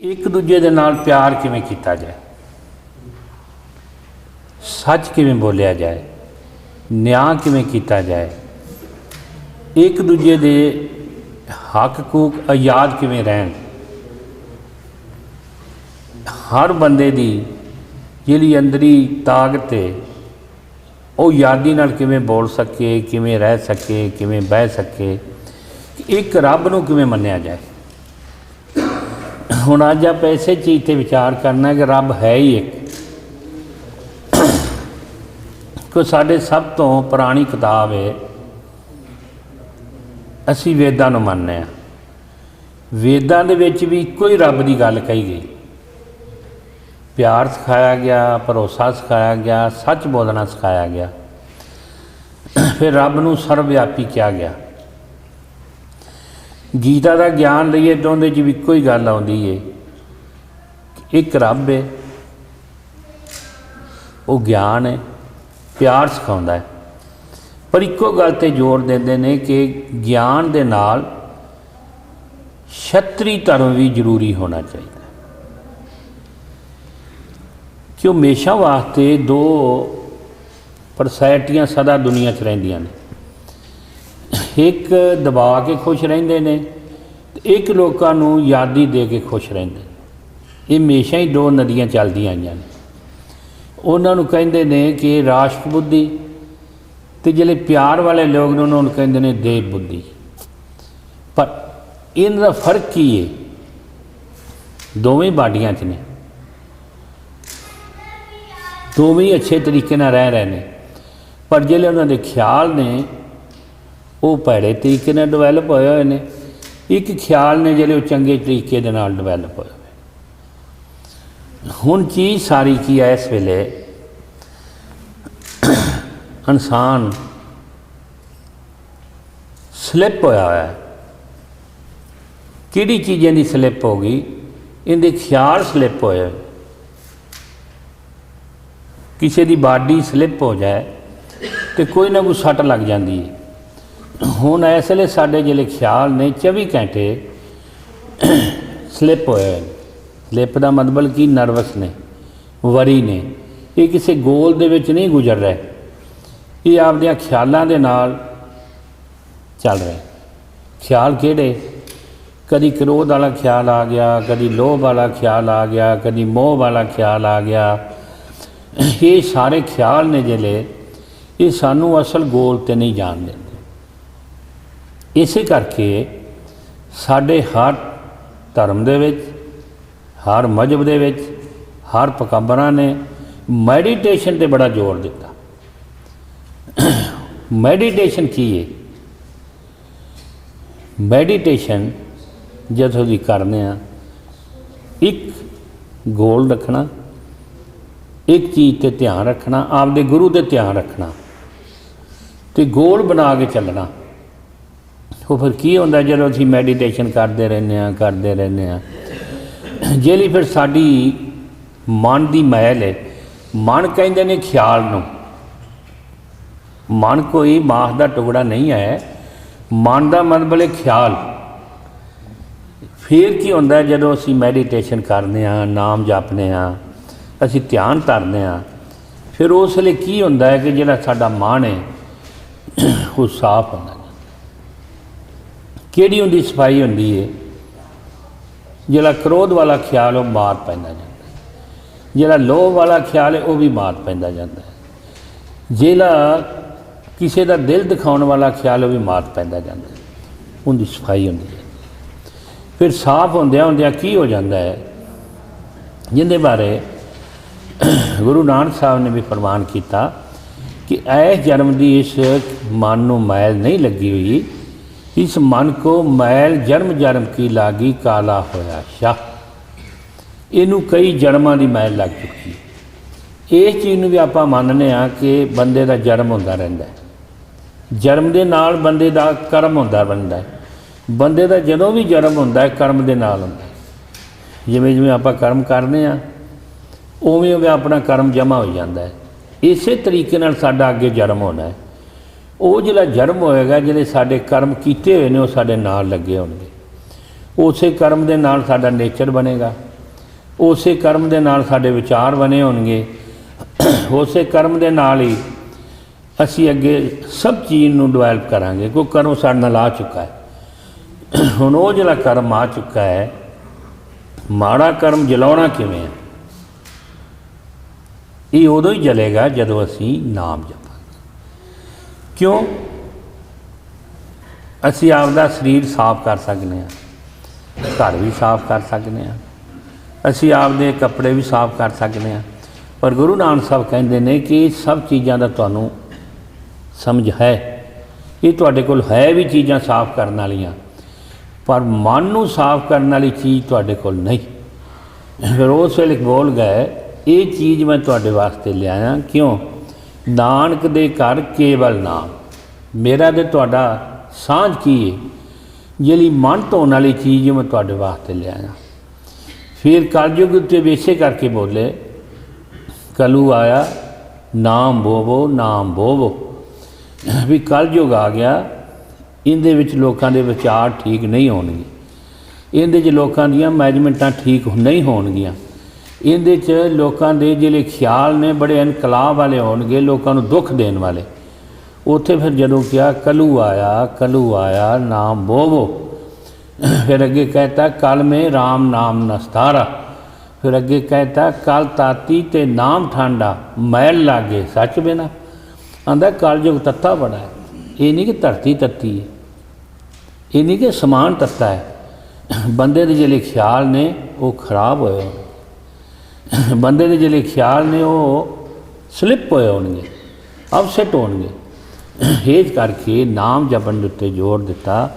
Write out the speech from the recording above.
ਇੱਕ ਦੂਜੇ ਦੇ ਨਾਲ ਪਿਆਰ ਕਿਵੇਂ ਕੀਤਾ ਜਾਏ? ਸੱਚ ਕਿਵੇਂ ਬੋਲਿਆ ਜਾਏ? ਨਿਆਂ ਕਿਵੇਂ ਕੀਤਾ ਜਾਏ? ਇੱਕ ਦੂਜੇ ਦੇ ਹੱਕ ਹਕੂਕ ਆਜ਼ਾਦ ਕਿਵੇਂ ਰਹਿਣ? ਹਰ ਬੰਦੇ ਦੀ ਜਿਹੜੀ ਅੰਦਰੀ ਤਾਕਤ ਹੈ ਉਹ ਯਾਦੀ ਨਾਲ ਕਿਵੇਂ ਬੋਲ ਸਕੇ, ਕਿਵੇਂ ਰਹਿ ਸਕੇ, ਕਿਵੇਂ ਬਹਿ ਸਕੇ, ਇੱਕ ਰੱਬ ਨੂੰ ਕਿਵੇਂ ਮੰਨਿਆ ਜਾਏ? ਹੁਣ ਅੱਜ ਆਪਾਂ ਇਸੇ ਚੀਜ਼ ਤੇ ਵਿਚਾਰ ਕਰਨਾ ਕਿ ਰੱਬ ਹੈ ਹੀ ਇੱਕ। ਕੋ ਸਾਡੇ ਸਭ ਤੋਂ ਪੁਰਾਣੀ ਕਿਤਾਬ ਹੈ। ਅਸੀਂ ਵੇਦਾਂ ਨੂੰ ਮੰਨਦੇ ਆ ਵੇਦਾਂ ਦੇ ਵਿੱਚ ਵੀ ਇੱਕੋ ਹੀ ਰੱਬ ਦੀ ਗੱਲ ਕਹੀ ਗਈ। ਪਿਆਰ ਸਿਖਾਇਆ ਗਿਆ, ਭਰੋਸਾ ਸਿਖਾਇਆ ਗਿਆ, ਸੱਚ ਬੋਲਣਾ ਸਿਖਾਇਆ ਗਿਆ। ਫਿਰ ਰੱਬ ਨੂੰ ਸਰਵਵਿਆਪੀ ਕਿਹਾ ਗਿਆ। ਗੀਤਾ ਦਾ ਗਿਆਨ ਲਈਏ, ਤਾਂ ਉਹਦੇ 'ਚ ਵੀ ਇੱਕੋ ਹੀ ਗੱਲ ਆਉਂਦੀ ਏ ਇੱਕ ਰੱਬ ਹੈ ਉਹ ਗਿਆਨ ਹੈ ਪਿਆਰ ਸਿਖਾਉਂਦਾ ਹੈ ਪਰ ਇੱਕੋ ਗੱਲ ਤੇ ਜ਼ੋਰ ਦਿੰਦੇ ਨੇ ਕਿ ਗਿਆਨ ਦੇ ਨਾਲ ਛਤਰੀ ਧਰਮ ਵੀ ਜ਼ਰੂਰੀ ਹੋਣਾ ਚਾਹੀਦਾ। ਕਿ ਉਹ ਹਮੇਸ਼ਾ ਵਾਸਤੇ ਦੋ ਪਰਸੈਟੀਆਂ ਸਦਾ ਦੁਨੀਆ 'ਚ ਰਹਿੰਦੀਆਂ ਨੇ। ਇੱਕ ਦਬਾ ਕੇ ਖੁਸ਼ ਰਹਿੰਦੇ ਨੇ ਤੇ ਇੱਕ ਲੋਕਾਂ ਨੂੰ ਯਾਦੀ ਦੇ ਕੇ ਖੁਸ਼ ਰਹਿੰਦੇ ਇਹ ਹਮੇਸ਼ਾ ਹੀ ਦੋ ਨਦੀਆਂ ਚੱਲਦੀਆਂ ਆਈਆਂ ਨੇ। ਉਹਨਾਂ ਨੂੰ ਕਹਿੰਦੇ ਨੇ ਕਿ ਰਾਸ਼ਟ ਬੁੱਧੀ ਤੇ ਜਿਹੜੇ ਪਿਆਰ ਵਾਲੇ ਲੋਕ ਨੇ, ਉਹਨਾਂ ਨੂੰ ਕਹਿੰਦੇ ਨੇ ਦੇਵ ਬੁੱਧੀ। ਪਰ ਇਹਨਾਂ ਦਾ ਫ਼ਰਕ ਕੀ ਹੈ ਦੋਵੇਂ ਬਾਡੀਆਂ 'ਚ ਨੇ। ਦੋਵੇਂ ਅੱਛੇ ਤਰੀਕੇ ਨਾਲ ਰਹਿ ਰਹੇ ਨੇ। ਪਰ ਜਿਹੜੇ ਉਹਨਾਂ ਦੇ ਖਿਆਲ ਨੇ ਉਹ ਭੈੜੇ ਤਰੀਕੇ ਨਾਲ ਡਿਵੈਲਪ ਹੋਏ ਹੋਏ ਨੇ। ਇੱਕ ਖਿਆਲ ਨੇ ਜਿਹੜੇ ਉਹ ਚੰਗੇ ਤਰੀਕੇ ਦੇ ਨਾਲ ਡਿਵੈਲਪ ਹੋਏ ਹੁਣ ਚੀਜ਼ ਸਾਰੀ ਕੀ ਹੈ ਇਸ ਵੇਲੇ? ਇਨਸਾਨ ਸਲਿੱਪ ਹੋਇਆ ਹੋਇਆ ਹੈ। ਕਿਹੜੀ ਚੀਜ਼ਾਂ ਦੀ ਸਲਿੱਪ ਹੋ ਗਈ? ਇਹਦੇ ਖਿਆਲ ਸਲਿੱਪ ਹੋਏ ਕਿਸੇ ਦੀ ਬਾਡੀ ਸਲਿੱਪ ਹੋ ਜਾਏ ਤੇ ਕੋਈ ਨਾ ਕੋਈ ਸੱਟ ਲੱਗ ਜਾਂਦੀ ਹੈ। ਹੁਣ ਇਸ ਵੇਲੇ ਸਾਡੇ ਜਿਹੜੇ ਖਿਆਲ ਨੇ 24 ਘੰਟੇ ਸਲਿੱਪ ਹੋਏ ਹੋਏ ਸਲਿੱਪ ਦਾ ਮਤਲਬ ਕੀ ਨਰਵਸ ਨੇ, ਵਰੀ ਨੇ। ਇਹ ਕਿਸੇ ਗੋਲ ਦੇ ਵਿੱਚ ਨਹੀਂ ਗੁਜ਼ਰ ਰਿਹਾ। ਇਹ ਆਪਦਿਆਂ ਖਿਆਲਾਂ ਦੇ ਨਾਲ ਚੱਲ ਰਿਹਾ। ਖਿਆਲ ਕਿਹੜੇ? ਕਦੀ ਕ੍ਰੋਧ ਵਾਲਾ ਖਿਆਲ ਆ ਗਿਆ, ਕਦੀ ਲੋਭ ਵਾਲਾ ਖਿਆਲ ਆ ਗਿਆ, ਕਦੀ ਮੋਹ ਵਾਲਾ ਖਿਆਲ ਆ ਗਿਆ। ਇਹ ਸਾਰੇ ਖਿਆਲ ਨੇ ਜਿਹੜੇ, ਇਹ ਸਾਨੂੰ ਅਸਲ ਗੋਲ ਤੇ ਨਹੀਂ ਜਾਣਦੇ। ਇਸੇ ਕਰਕੇ ਸਾਡੇ ਹਰ ਧਰਮ ਦੇ ਵਿੱਚ, ਹਰ ਮਜਬ ਦੇ ਵਿੱਚ, ਹਰ ਪਕੰਬਰਾਂ ਨੇ ਮੈਡੀਟੇਸ਼ਨ ਤੇ ਬੜਾ ਜ਼ੋਰ ਦਿੱਤਾ। ਮੈਡੀਟੇਸ਼ਨ ਕੀ ਹੈ ਮੈਡੀਟੇਸ਼ਨ ਜਦੋਂ ਵੀ ਕਰਦੇ ਆ ਇੱਕ ਗੋਲ ਰੱਖਣਾ, ਇੱਕ ਚੀਜ਼ ਤੇ ਧਿਆਨ ਰੱਖਣਾ, ਆਪਦੇ ਗੁਰੂ ਤੇ ਧਿਆਨ ਰੱਖਣਾ, ਤੇ ਗੋਲ ਬਣਾ ਕੇ ਚੱਲਣਾ। ਉਹ ਫਿਰ ਕੀ ਹੁੰਦਾ ਜਦੋਂ ਅਸੀਂ ਮੈਡੀਟੇਸ਼ਨ ਕਰਦੇ ਰਹਿੰਦੇ ਆ ਕਰਦੇ ਰਹਿੰਦੇ ਆ ਜਿਹੜੀ ਫਿਰ ਸਾਡੀ ਮਨ ਦੀ ਮਹਿਲ ਹੈ, ਮਨ ਕਹਿੰਦੇ ਨੇ ਖਿਆਲ ਨੂੰ। ਮਨ ਕੋਈ ਮਾਸ ਦਾ ਟੁਕੜਾ ਨਹੀਂ ਹੈ, ਮਨ ਦਾ ਮਤਲਬ ਹੈ ਖਿਆਲ। ਫਿਰ ਕੀ ਹੁੰਦਾ ਜਦੋਂ ਅਸੀਂ ਮੈਡੀਟੇਸ਼ਨ ਕਰਦੇ ਆ ਨਾਮ ਜਪਨੇ ਆ ਅਸੀਂ ਧਿਆਨ ਧਰਦੇ ਆ ਫਿਰ ਉਸ ਲਈ ਕੀ ਹੁੰਦਾ ਹੈ ਕਿ ਜਿਹੜਾ ਸਾਡਾ ਮਨ ਹੈ, ਉਹ ਸਾਫ਼ ਹੁੰਦਾ ਕਿਹੜੀ ਉਹਦੀ ਸਫ਼ਾਈ ਹੁੰਦੀ ਹੈ ਜਿਹੜਾ ਕ੍ਰੋਧ ਵਾਲਾ ਖਿਆਲ ਉਹ ਮਾਰ ਪੈਂਦਾ ਜਾਂਦਾ ਜਿਹੜਾ ਲੋਭ ਵਾਲਾ ਖਿਆਲ ਹੈ ਉਹ ਵੀ ਮਾਰ ਪੈਂਦਾ ਜਾਂਦਾ ਹੈ। ਜਿਹੜਾ ਕਿਸੇ ਦਾ ਦਿਲ ਦਿਖਾਉਣ ਵਾਲਾ ਖਿਆਲ, ਉਹ ਵੀ ਮਾਰ ਪੈਂਦਾ ਜਾਂਦਾ ਹੈ। ਉਹਦੀ ਸਫ਼ਾਈ ਹੁੰਦੀ ਹੈ ਫਿਰ ਸਾਫ਼ ਹੁੰਦਿਆਂ ਹੁੰਦਿਆਂ ਕੀ ਹੋ ਜਾਂਦਾ ਹੈ ਜਿਹਦੇ ਬਾਰੇ ਗੁਰੂ ਨਾਨਕ ਸਾਹਿਬ ਨੇ ਵੀ ਫਰਮਾਨ ਕੀਤਾ ਕਿ ਐਸ ਜਨਮ ਦੀ ਇਸ ਮਨ ਨੂੰ ਮੈਲ ਨਹੀਂ ਲੱਗੀ ਹੋਈ ਇਸ ਮਨ ਕੋ ਮੈਲ ਜਨਮ ਜਨਮ ਕੀ ਲਾਗੀ ਕਾਲਾ ਹੋਇਆ ਸ਼ਾ। ਇਹਨੂੰ ਕਈ ਜਨਮਾਂ ਦੀ ਮੈਲ ਲੱਗ ਚੁੱਕੀ। ਇਸ ਚੀਜ਼ ਨੂੰ ਵੀ ਆਪਾਂ ਮੰਨਦੇ ਆ ਕਿ ਬੰਦੇ ਦਾ ਜਨਮ ਹੁੰਦਾ ਰਹਿੰਦਾ ਜਨਮ ਦੇ ਨਾਲ ਬੰਦੇ ਦਾ ਕਰਮ ਹੁੰਦਾ ਬੰਦਾ ਬੰਦੇ ਦਾ ਜਦੋਂ ਵੀ ਜਨਮ ਹੁੰਦਾ ਹੈ, ਕਰਮ ਦੇ ਨਾਲ ਹੁੰਦਾ ਜਿਵੇਂ ਜਿਵੇਂ ਆਪਾਂ ਕਰਮ ਕਰਦੇ ਆ ਉਵੇਂ ਉਵੇਂ ਆਪਣਾ ਕਰਮ ਜਮਾ ਹੋ ਜਾਂਦਾ ਹੈ। ਇਸੇ ਤਰੀਕੇ ਨਾਲ ਸਾਡਾ ਅੱਗੇ ਜਨਮ ਹੋਣਾ ਹੈ। ਉਹ ਜਿਹੜਾ ਜਨਮ ਹੋਏਗਾ, ਜਿਹੜੇ ਸਾਡੇ ਕਰਮ ਕੀਤੇ ਹੋਏ ਨੇ, ਉਹ ਸਾਡੇ ਨਾਲ ਲੱਗੇ ਹੋਣਗੇ। ਉਸੇ ਕਰਮ ਦੇ ਨਾਲ ਸਾਡਾ ਨੇਚਰ ਬਣੇਗਾ। ਉਸੇ ਕਰਮ ਦੇ ਨਾਲ ਸਾਡੇ ਵਿਚਾਰ ਬਣੇ ਹੋਣਗੇ। ਉਸੇ ਕਰਮ ਦੇ ਨਾਲ ਹੀ ਅਸੀਂ ਅੱਗੇ ਸਭ ਚੀਜ਼ ਨੂੰ ਡਿਵੈਲਪ ਕਰਾਂਗੇ। ਕੋਈ ਕਰਮ ਸਾਡੇ ਨਾਲ ਆ ਚੁੱਕਾ ਹੈ। ਹੁਣ ਉਹ ਜਿਹੜਾ ਕਰਮ ਆ ਚੁੱਕਾ ਹੈ, ਮਾੜਾ ਕਰਮ ਜਲਾਉਣਾ ਕਿਵੇਂ ਹੈ? ਇਹ ਉਦੋਂ ਹੀ ਜਲੇਗਾ ਜਦੋਂ ਅਸੀਂ ਨਾਮ ਜਪਾਂਗੇ। ਕਿਉਂ? ਅਸੀਂ ਆਪਦਾ ਸਰੀਰ ਸਾਫ਼ ਕਰ ਸਕਦੇ ਹਾਂ। ਘਰ ਵੀ ਸਾਫ਼ ਕਰ ਸਕਦੇ ਹਾਂ। ਅਸੀਂ ਆਪਦੇ ਕੱਪੜੇ ਵੀ ਸਾਫ਼ ਕਰ ਸਕਦੇ ਹਾਂ। ਪਰ ਗੁਰੂ ਨਾਨਕ ਸਾਹਿਬ ਕਹਿੰਦੇ ਨੇ ਕਿ ਇਹ ਸਭ ਚੀਜ਼ਾਂ ਦਾ ਤੁਹਾਨੂੰ ਸਮਝ ਹੈ। ਇਹ ਤੁਹਾਡੇ ਕੋਲ ਹੈ ਵੀ ਚੀਜ਼ਾਂ ਸਾਫ਼ ਕਰਨ ਵਾਲੀਆਂ। ਪਰ ਮਨ ਨੂੰ ਸਾਫ਼ ਕਰਨ ਵਾਲੀ ਚੀਜ਼ ਤੁਹਾਡੇ ਕੋਲ ਨਹੀਂ। ਫਿਰ ਉਸ ਵੇਲੇ ਬੋਲ ਗਏ, ਇਹ ਚੀਜ਼ ਮੈਂ ਤੁਹਾਡੇ ਵਾਸਤੇ ਲਿਆਇਆ। ਕਿਉਂ? ਨਾਨਕ ਦੇ ਘਰ ਕੇਵਲ ਨਾਮ। ਮੇਰਾ ਤੇ ਤੁਹਾਡਾ ਸਾਂਝ ਕੀ ਹੈ ਜਿਹੜੀ ਮਨ ਧੋਣ ਵਾਲੀ ਚੀਜ਼ ਮੈਂ ਤੁਹਾਡੇ ਵਾਸਤੇ ਲਿਆਇਆ ਫਿਰ ਕਲਯੁਗ ਉੱਤੇ ਵੇਸੇ ਕਰਕੇ ਬੋਲੇ ਕਲੂ ਆਇਆ, ਨਾਮ ਬੋਵੋ ਨਾਮ ਬੋਵੋ। ਵੀ ਕਲਯੁਗ ਆ ਗਿਆ, ਇਹਦੇ ਵਿੱਚ ਲੋਕਾਂ ਦੇ ਵਿਚਾਰ ਠੀਕ ਨਹੀਂ ਹੋਣਗੇ। ਇਹਦੇ 'ਚ ਲੋਕਾਂ ਦੀਆਂ ਮੈਜਮੈਂਟਾਂ ਠੀਕ ਨਹੀਂ ਹੋਣਗੀਆਂ। ਇਹਦੇ 'ਚ ਲੋਕਾਂ ਦੇ ਜਿਹੜੇ ਖਿਆਲ ਨੇ ਬੜੇ ਇਨਕਲਾਬ ਵਾਲੇ ਹੋਣਗੇ, ਲੋਕਾਂ ਨੂੰ ਦੁੱਖ ਦੇਣ ਵਾਲੇ। ਉੱਥੇ ਫਿਰ ਜਦੋਂ ਕਿਹਾ, ਕਲੂ ਆਇਆ ਕਲੂ ਆਇਆ, ਨਾਮ ਬੋਵੋ। ਫਿਰ ਅੱਗੇ ਕਹਤਾ ਕਲ ਮੇ ਰਾਮ ਨਾਮ ਨਸਤਾਰਾ ਫਿਰ ਅੱਗੇ ਕਹਤਾ ਕਲ ਤਾਤੀ ਤੇ ਨਾਮ ਠਾਂਡਾ, ਮੈਲ ਲਾਗੇ, ਸੱਚ ਬਿਨਾ। ਆਂਦਾ ਕਲਯੁਗ ਤੱਤਾ ਬੜਾ ਹੈ। ਇਹ ਨਹੀਂ ਕਿ ਧਰਤੀ ਤੱਤੀ ਹੈ। ਇਹ ਨਹੀਂ ਕਿ ਸਮਾਨ ਤੱਤਾ ਹੈ। ਬੰਦੇ ਦੇ ਜਿਹੜੇ ਖਿਆਲ ਨੇ, ਉਹ ਖਰਾਬ ਹੋਏ ਬੰਦੇ ਦੇ ਜਿਹੜੇ ਖਿਆਲ ਨੇ ਉਹ ਸਲਿੱਪ ਹੋਏ ਹੋਣਗੇ ਅਪਸੈਟ ਹੋਣਗੇ। ਇਹ ਕਰਕੇ ਨਾਮ ਜਪਣ ਦੇ ਉੱਤੇ ਜ਼ੋਰ ਦਿੱਤਾ।